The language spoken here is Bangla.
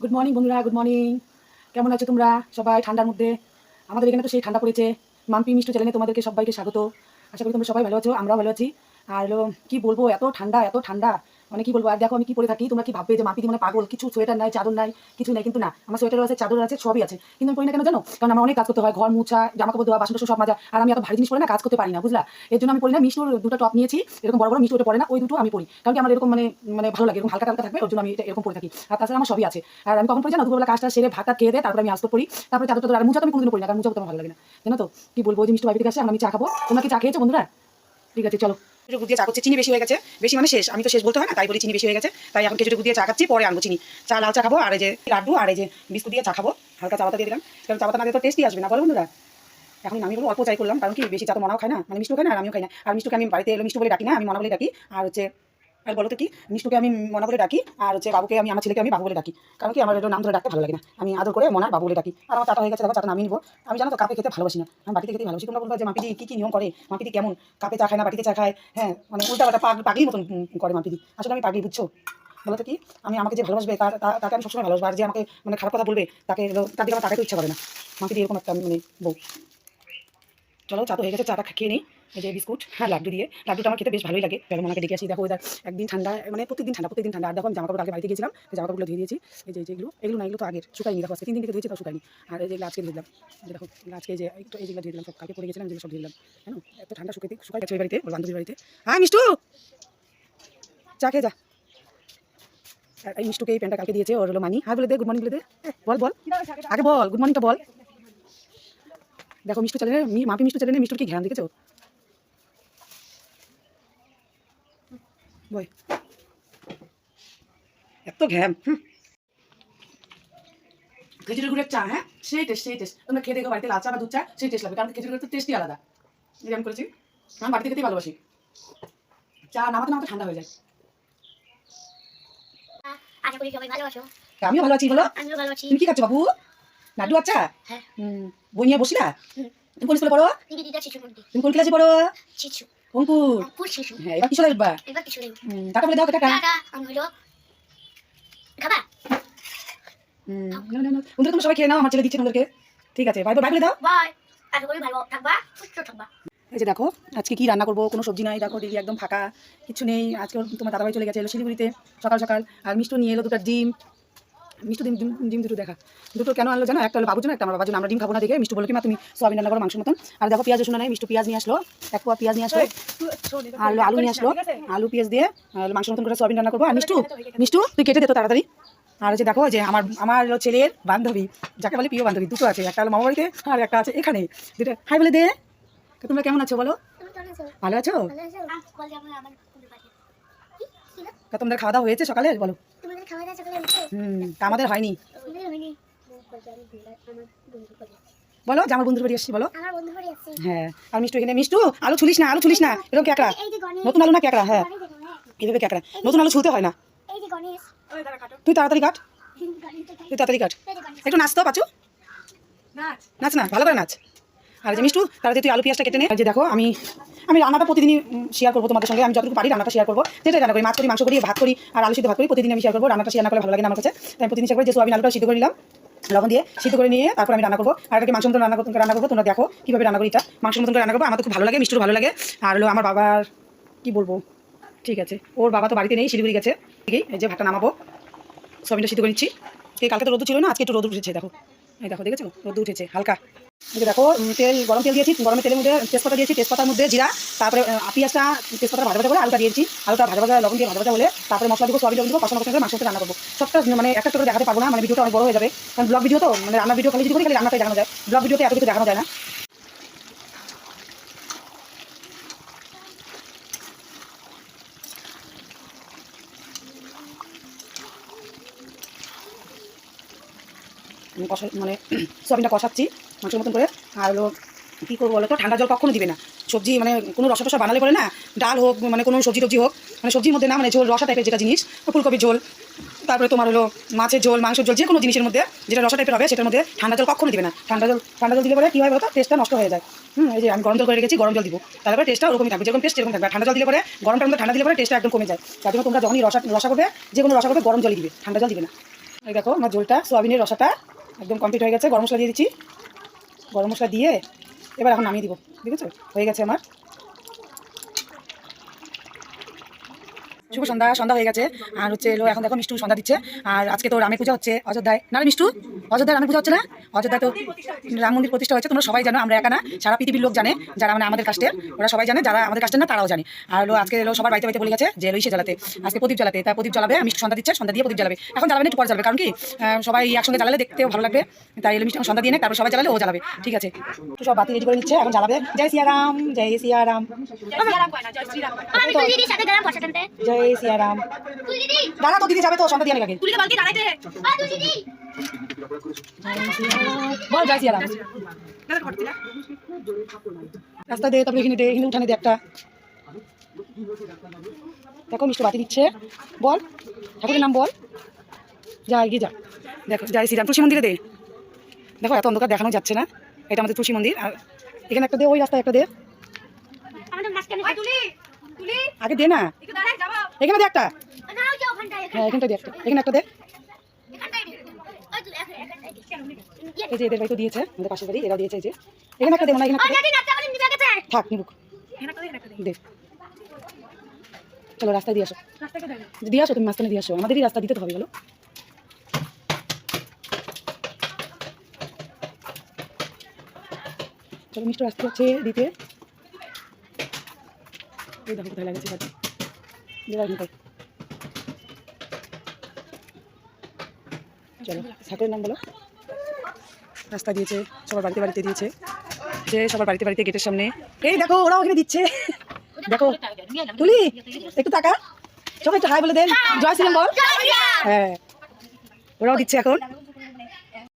গুড মর্নিং বন্ধুরা গুড মর্নিং কেমন আছো তোমরা? সবাই ঠান্ডার মধ্যে। আমাদের এখানে তো সেই ঠান্ডা পড়েছে। মাম্পি মিষ্টি চ্যানেলে তোমাদেরকে সবাইকে স্বাগত। আশা করি তোমরা সবাই ভালো আছো, আমরাও ভালো আছি। আর কি বলব, এত ঠান্ডা এত ঠান্ডা। মানে কি বলব, আর দেখো আমি কি পরে থাকি, তোমরা কি ভাববে যে মাম্পি মানে পাগল, কিছু সোয়েটার নাই, চাদর নাই, কিছু নাই, কিন্তু না, আমার সোয়েটার আছে, চাদর আছে, সবই আছে। কিন্তু আমি পরি না কেন জানো? কারণ আমার অনেক কাজ করতে হয়, ঘর মুছা জামা কাপড় দেওয়া বাসন সব মাজা, আর আমি এত ভারী জিনিস পরে না কাজ করতে পারি না, বুঝলা? এর জন্য আমি পরি না মিষ্টির দুটো টপ নিয়েছি, এরকম বড় বড় ওটা পরে না, ওই দুটো আমি পরি। কারণ কি আমার এরকম মানে মানে ভালো লাগে, এরকম হালকা হালকা থাকবে, ওর জন্য আমি এরকম পরে থাকি। আর তাছাড়া আমার সবই আছে। আর আমি কখন পরি জানো? দুপুরবেলা কাজটা সেরে ভাতটা খেয়ে দেয় তারপরে আমি আসতে পড়ি তারপরে চাদর আর মুছা তো আমি কোনোদিন পড়ি না, কারণ মুছা করতে আমার ভালো লাগে না। জানো তো? কি বলব যে মিষ্টি থেকে আসে আমি চা খাব। তোমরা কি চা খেয়েছো, বন্ধুরা? ঠিক আছে, চলো। কিছু গুদিয়ে চা করছে, চিনি বেশি হয়ে গেছে। বেশি মানে শেষ। আমি তো শেষ বলতে হয় না, তাই বলি চিনি বেশি হয়ে গেছে। তাই এখন কিছু গুদিয়ে চা খাচ্ছি, পরে আনব চিনি। চা, লাল চা খাব, আর এই যে লাড্ডু, আর এই যে বিস্কুট দিয়ে চা খাব। হালকা চা দিয়ে দিলাম। কারণ চা না দিয়ে তো টেস্টই আসবে না, বলো বন্ধুরা। এখন আমি বলব অল্প চাই করলাম, কারণ কি বেশি চা তো মনাও খায় না মানে মিষ্টি খায় না, আর আমিও খাই না। আর মিষ্টুকে আমি বাড়িতে এলো, মিষ্টি বলে ডাকি না, আমি মনা বলে ডাকি। আর হচ্ছে আর বলো তো কি মিষ্টুকে আমি মনা বলে ডাকি, আর হচ্ছে বাবুকে আমি, আমার ছেলেকে আমি বাবু বলে ডাকি। কারণ কি, আমার এটা নাম ধরে ডাকতে ভালো লাগে না। আমি আদর করে মনা বাবু বলে ডাকি। আর আমার চাটা হয়ে গেছে, দেখো চাটা নামিয়ে নিবো। আমি জানো তো কাপে খেতে ভালোবাসি না। আমি বাটিতে খেতে ভালোবাসি। তোমরা বলব যে, মাপিদি কী কী নিয়ম করে? মাপিদি কেমন? কাপে চা খায় না, বাটিতে চা খায়? হ্যাঁ মানে উল্টা পাল্টা পাগ, পাগলির মতন করে মাপিদি। আসলে আমি পাগলি, বুঝছ? বলো তো কি, আমি আমাকে যে ভালোবাসবে তাকে আমি সবসময় ভালোবাসবো। আর যে আমাকে মানে খারাপ কথা বলবে, তাকে তার দিকে আমার তাকে ইচ্ছা করে না। মাপিদি এরকম একটা মানে বউ। চলো, চা তো হয়ে গেছে, চাটা খেয়ে নিই। এই যে বিস্কুট হ্যাঁ লাড্ডু দিয়ে। লাড্ডুটা আমার খেতে বেশ ভালোই লাগে। চলো মনাকে ডেকে আসি? দেখো ওদের একদিন ঠান্ডা মানে প্রত্যেকদিন ঠান্ডা প্রত্যেকদিন ঠান্ডা। আর দেখো, আমি জামা কাপড় আগে বাড়িতে গিয়েছিলাম জামা কাপড়গুলো ধুয়ে দিয়েছি। এই যে যেগুলো এগুলো না, এগুলো তো আগের শুকাইনি দেখো, আজকে তিন দিন থেকে ধুয়েছি, তাও শুকাইনি আর এই যেগুলো আজকে ধুয়ে দিলাম। দেখো আজকে যে একটু এই যেগুলো ধুয়ে দিলাম সব। কালকে পরে গেছিলাম যেগুলো সব ধুয়ে দিলাম। হ্যাঁ এত ঠান্ডা শুকাইতে শুকাই গেছে বাড়িতে, ওর বান্ধবীর বাড়িতে। হ্যাঁ মিষ্টু! চা খেয়ে যা। এই মিষ্টুকে এই প্যান্টটা কালকে দিয়েছে, ওর হলো মানি। হ্যাঁ বলে দে গুড মর্নিং বলে দে। বল বল। আগে বল গুড মর্নিংটা বল। দেখো, মিষ্টু চ্যানেলে মাপি মিষ্টু চ্যানেলে মিষ্টুর কি ঘ্যান দেখেছ? বই। এত ঘ্যাম খেজুরের গুড়ের চা হ্যাঁ? সেই টেস্ট সেই টেস্ট তোমরা খেয়ে দেখো বাড়িতে লাল চা বা দুধ চা সেই টেস্ট লাগবে। কারণ খেজুরের গুড়ের তো টেস্টই আলাদা। আমি করেছি আমি বাড়িতে খেতেই ভালোবাসি। চা নামাতে নামাতে ঠান্ডা হয়ে যায়। আশা করি সবাই ভালো আছো। আমিও ভালো আছি বলো। আমিও ভালো আছি। তুমি কি খাচ্ছ বাবু? লাড্ডু আচ্ছা? হ্যাঁ। বই নিয়ে বসিলা? হুম। তুমি কোন স্কুলে পড়ো? তুমি কোন ক্লাসে পড়ো? অঙ্কুর হ্যাঁ এবার কিশোরে হুম, বলে দাও খাবা হুম, নাও। তোমরা সবাই খেয়ে নাও আমার ছেলে দিচ্ছে তোমাদেরকে। ঠিক আছে বলে দাও। বাই। ভালো থাকবা সুস্থ থাকবা। এই যে দেখো আজকে কি রান্না করব কোনো সবজি নাই দেখো দিদি একদম ফাঁকা কিছু নেই। আজকে তোমার দাদাভাই চলে গেছে এলো শিলিগুড়িতে সকাল সকাল। আর মিষ্টি নিয়ে এলো দুটো ডিম মিষ্টি ডিম ডিম ডিম দুটো দেখা। দুটো কেন আনলো জানো? একটা হলো বাবুর জন্য একটা আমার বাবার জন্য। আমরা ডিম খাব না দেখে। মিষ্টি বলে কি মা তুমি সোয়াবিন রান্না করো মাংসের মতন। আর দেখো পেঁয়াজ রসুন নাই মিষ্টি পেঁয়াজ নিয়ে আসলো। এক পোয়া পেঁয়াজ নিয়ে আসলো। আর হলো আলু নিয়ে আসলো। আলু পেঁয়াজ দিয়ে আর হলো মতন করে সোয়াবিন রান্না করব। আর মিষ্টু মিষ্টু তুই কেটে দে তো তাড়াতাড়ি। আর এই যে দেখো যে আমার আমার হলো ছেলের বান্ধবী যাকে বলে প্রিয় বান্ধবী দুটো আছে। একটা হলো মামা বাড়িতে আর একটা আছে এখানে। দুটো হাই বলে দে। তোমরা কেমন আছো বলো? তুমি কেমন আছো? ভালো আছো? তোমাদের খাওয়া দাওয়া হয়েছে সকালে? বলো। তোমাদের খাওয়া দাওয়া সকালে হয়েছে হুম তা আমাদের হয়নি। বলো যে আমার বন্ধুর বাড়ি এসছি বলো। আমার বন্ধু বাড়ি আসছে। হ্যাঁ আর মিষ্টু এখানে। মিষ্টু আলু ছুলিস না আলু ছুলিস না। এরকম ক্যাকড়া। নতুন আলু না ক্যাকড়া? হ্যাঁ। হ্যাঁ। এইভাবে ক্যাকড়া। নতুন আলু ছুলতে হয় না। এই যে গণেশ। তুই তাড়াতাড়ি কাট। তুই। তাড়াতাড়ি কাট। একটু নাচ তো পাচু। নাচ না ভালো করে নাচ। আর যে মিষ্টু তাড়াতাড়ি তুই আলু, পেঁয়াজটা কেটে নে। যে দেখো, আমি আমি রান্নাটা প্রতিদিনই শেয়ার করব তোমাদের সঙ্গে। আমি যতটুকু পারি রান্নাটা শেয়ার করব। যেটা রান্না করি, মাছ করি, মাংস করি, ভাত করি, আর আলু সিদ্ধ ভাত করি প্রতিদিন আমি শেয়ার করব। রান্নাটা শেয়ার না করলে ভালো লাগে না আমার কাছে। তাই আমি প্রতিদিন শেয়ার করি। যে সোয়াবিন আলুটা সিদ্ধ করে নিলাম, লবণ দিয়ে সিদ্ধ করে নিয়ে তারপর আমি রান্না করব। আর এটাকে মাংস মতন রান্না রান্না করব। তোমরা দেখো কীভাবে রান্না করি এটা। মাংস মতন রান্না করব। আমার তো খুব ভালো লাগে, মিষ্টুর ভালো লাগে। আর হলো আমার বাবার, কি বলব? ঠিক আছে। ওর বাবা তো বাড়িতে নেই, শিলিগুড়ি গেছে। ঠিকই এই যে ভাতটা নামাবো। সোয়াবিনটা সিদ্ধ করে নিচ্ছি। কালকে তো রোদ ছিল না, আজকে একটু রোদ উঠেছে, দেখো। এই দেখো, দেখেছ? রোদ উঠেছে, হালকা। দেখো তেল, গরম তেল দিয়েছি গরম তেলের মধ্যে তেজপাতা দিয়েছি, তেজপাতার মধ্যে জিরা, তারপরে পেঁয়াজটা তেজপাতা ভাজা ভাজা করে আলুটা দিয়েছি, আলুটা ভাজা ভাজা, লবণ দিয়ে ভাজা ভাজা হলে তারপরে মশলা দিব সবই দিব কষানো করে মাংসটা রান্না করব। সবটা মানে একটা করে দেখাতে পারব না মানে ভিডিওটা অনেক বড় হয়ে যাবে। কারণ ব্লগ ভিডিও তো মানে রান্না ভিডিও খালি যদি করি, খালি রান্নাটাই দেখানো যায়। ব্লগ ভিডিওতে এত কিছু দেখানো যায় না। মানে সয়াবিনটা কষাচ্ছি। মাংসের মতন করে। আর হলো, কী করব বলো তো? ঠান্ডা জল কখনো দিবে না। সবজি মানে কোনো রসা টসা বানালে পরে না, ডাল হোক মানে কোনো সবজি টবজি হোক মানে সবজির মধ্যে না মানে ঝোল, রসা টাইপের যেটা জিনিস ফুলকপির ঝোল, তারপরে তোমার হলো মাছের ঝোল, মাংসের ঝোল যে কোনো জিনিসের মধ্যে, যেটা রসা টাইপের হবে, সেটার মধ্যে ঠান্ডা জল কখনো দিবে না। ঠান্ডা জল ঠান্ডা জল দিলে পরে কী হয় বলতো টেস্টটা নষ্ট হয়ে যায়। হুম, এই যে আমি গরম জল করে রেখেছি, গরম জল দিব। তারপরে টেস্টটা ওরকমই থাকবে। যেরকম টেস্ট এরকম থাকবে। ঠান্ডা জল দিলে পরে গরমটার মধ্যে ঠান্ডা দিলে পরে টেস্টটা একদম কমে যায়। তার জন্য তোমরা যখনই রসা রসা করবে যে কোনো রসা করবে, গরম জলই দিবে। ঠান্ডা জল দিবে না। দেখো, আমার ঝোলটা, সোয়াবিনের রসাটা একদম কমপ্লিট হয়ে গেছে। গরম মশলা দিয়ে দিচ্ছি। গরম মশলা দিয়ে এবার এখন নামিয়ে দিব দেখেছ? হয়ে গেছে আমার শুভ সন্ধ্যা সন্ধ্যা হয়ে গেছে। আর হচ্ছে এলো এখন দেখো মিষ্টু সন্ধ্যা দিচ্ছে। আর আজকে তো রামের পূজা হচ্ছে অযোধ্যায়। না রে মিষ্টু? অযোধ্যায় রামের পূজা হচ্ছে না? অযোধ্যায় তো রাম মন্দির প্রতিষ্ঠা হয়েছে তোমরা সবাই জানো আমরা একা না। সারা পৃথিবীর লোক জানে যারা মানে আমাদের কাস্টের ওরা সবাই জানে যারা আমাদের কাস্টের না তারাও জানে। আর এলো আজকে এলো সবার বাড়িতে বাড়িতে বলে গেছে যে এলো ইসে জ্বালাতে। আজকে প্রদীপ জ্বালাতে তাই প্রদীপ জ্বালাবে মিষ্টি সন্ধ্যা দিচ্ছে সন্ধ্যা দিয়ে প্রদীপ জ্বালাবে। এখন জ্বালাবে না, একটু পরে জ্বালাবে কারণ কি আহ, সবাই একসঙ্গে জ্বালালে দেখতেও ভালো লাগবে। তাই এলো মিষ্টি সন্ধ্যা দিয়ে নেয় তারপর সবাই জ্বালালে ও জ্বালাবে। ঠিক আছে। তো সব বাতি রেডি করে নিচ্ছে এখন জ্বালাবে। জয় সিয়ারাম জয় সিয়ারাম। আমি জয় সিয়ারাম। তো দিদি যাবে তো সন্ধ্যা দিয়ে আগে। বল জয় সিয়ারাম। রাস্তা দে তারপরে এখানে দে এখানে উঠানে দে একটা। দেখো মিষ্টি বাতি দিচ্ছে। বল ঠাকুরের নাম বল। যা এগিয়ে যা। দেখো জয় শ্রীরাম তুলসী মন্দিরে দে। দেখো এত অন্ধকার দেখানো যাচ্ছে না। এটা আমাদের তুলসী মন্দির। আর এখানে একটা দে ওই রাস্তায় একটা দে। আগে দে না। এখানে দে একটা। হ্যাঁ এখানটা দে একটা। এখানে একটা দে। এখানটায় ওই তুলি এখানটায় এই যে এদের বাড়ি তো দিয়েছে আমাদের পাশের বাড়ি এরাও দিয়েছে এই যে। এখানে একটা না এখানে একটা দে। নিবে গেছে। থাক নিবুক। দে চলো রাস্তায় দিয়ে আসো। দিয়ে আসো তুমি মাঝখানে দিয়ে আসো। আমাদেরই রাস্তা দিতে তো হবে বলো। চলো মিষ্টি রাস্তা হচ্ছে দিতে। এই দেখো কোথায় লাগেছে চলো, ঠাকুরের নাম বলো। রাস্তা দিয়েছে, সবার বাড়িতে বাড়িতে দিয়েছে। যে সবার বাড়িতে বাড়িতে গেটের সামনে। এই দেখো, ওরাও ওখানে দিচ্ছে। দেখো, তুলি, একটু টাকা সবাই একটু হাই বলে দেন। জয় শ্রীরাম বল। হ্যাঁ ওরাও দিচ্ছে এখন।